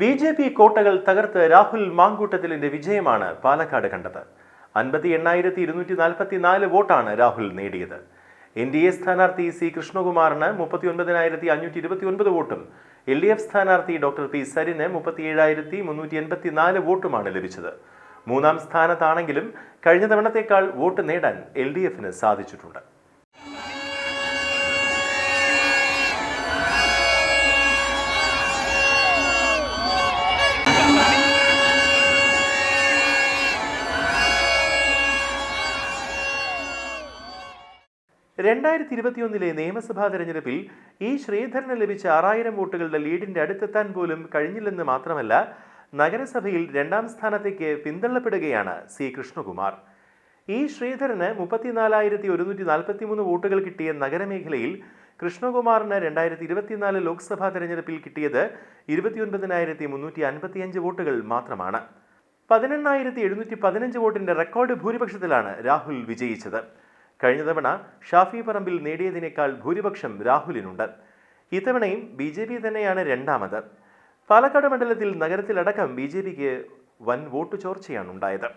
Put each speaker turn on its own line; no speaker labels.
B J P കോട്ടകൾ തകർത്ത് രാഹുൽ മാങ്കൂട്ടത്തിലിന്റെ വിജയമാണ് പാലക്കാട് കണ്ടത്. അൻപത്തി എണ്ണായിരത്തി ഇരുന്നൂറ്റി നാൽപ്പത്തി നാല് വോട്ടാണ് രാഹുൽ നേടിയത്. എൻ ഡി എ സ്ഥാനാർത്ഥി സി കൃഷ്ണകുമാറിന് മുപ്പത്തി ഒൻപതിനായിരത്തി അഞ്ഞൂറ്റി ഇരുപത്തി ഒൻപത് വോട്ടും എൽ ഡി എഫ് സ്ഥാനാർത്ഥി ഡോക്ടർ പി സരിന് മുപ്പത്തി ഏഴായിരത്തി മുന്നൂറ്റി എൺപത്തി നാല് വോട്ടുമാണ് ലഭിച്ചത്. മൂന്നാം സ്ഥാനത്താണെങ്കിലും കഴിഞ്ഞ തവണത്തേക്കാൾ വോട്ട് നേടാൻ എൽ ഡി എഫിന് സാധിച്ചിട്ടുണ്ട്. രണ്ടായിരത്തി ഇരുപത്തിയൊന്നിലെ നിയമസഭാ തെരഞ്ഞെടുപ്പിൽ ഈ ശ്രീധരന് ലഭിച്ച ആറായിരം വോട്ടുകളുടെ ലീഡിന്റെ അടുത്തെത്താൻ പോലും കഴിഞ്ഞില്ലെന്ന് മാത്രമല്ല നഗരസഭയിൽ രണ്ടാം സ്ഥാനത്തേക്ക് പിന്തള്ളപ്പെടുകയാണ് സി കൃഷ്ണകുമാർ. ഈ ശ്രീധരന് മുപ്പത്തിനാലായിരത്തി ഒരുന്നൂറ്റി നാൽപ്പത്തി മൂന്ന് വോട്ടുകൾ കിട്ടിയ നഗരമേഖലയിൽ കൃഷ്ണകുമാറിന് രണ്ടായിരത്തി ഇരുപത്തിനാല് ലോക്സഭാ തെരഞ്ഞെടുപ്പിൽ കിട്ടിയത് ഇരുപത്തിയൊൻപതിനായിരത്തി മുന്നൂറ്റി അൻപത്തിയഞ്ച് വോട്ടുകൾ മാത്രമാണ്. പതിനെണ്ണായിരത്തി എഴുന്നൂറ്റി പതിനഞ്ച് വോട്ടിന്റെ റെക്കോർഡ് ഭൂരിപക്ഷത്തിലാണ് രാഹുൽ വിജയിച്ചത്. കഴിഞ്ഞ തവണ ഷാഫി പറമ്പിൽ നേടിയതിനേക്കാൾ ഭൂരിപക്ഷം രാഹുലിനുണ്ട്. ഇത്തവണയും ബി ജെ പി തന്നെയാണ് രണ്ടാമത്. പാലക്കാട് മണ്ഡലത്തിൽ നഗരത്തിലടക്കം ബി ജെ പിക്ക് വൻ വോട്ട് ചോർച്ചയാണ് ഉണ്ടായത്.